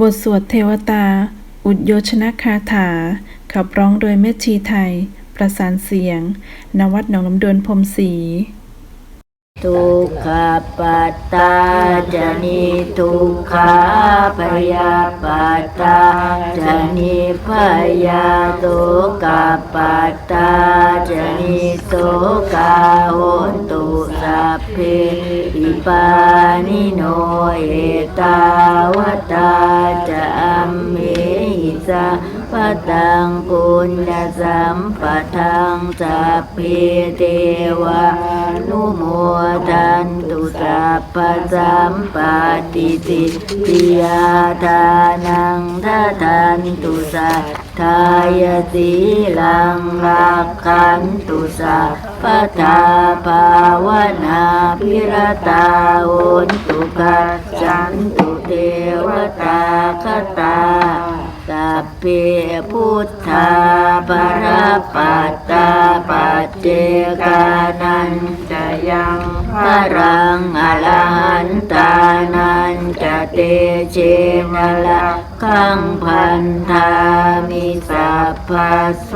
บทสวดเทวตา อุดโยชนคาถา ขับร้องโดยแม่ชีไทย ประสานเสียง นวัดหนองน้ำดวนพรมศรีทุกขปัตตาจะนิทุกขาพยาปัตตาจะนิพยาทุกขปัตตาจะนิทุกขาโหนตุ สัพเพอิปานิโนเอตาวตาจะอัมเมหิสาปะตังปุญญสัมปะทังสัพเพเทวานุโมทันตุสัพพะสัมปะติสิทธิยาทานังทัทันตุสั ทธายสีลังรักขันตุสัพพะทาภาวนาพิรตาโอนตุกัจจันตุเทวตาคตาสัพเพพุทธาปรปัตตาปัจเจกานันจะยังพรังอรหันตานันจะเตเชนละขังพันธามิสัพพะโส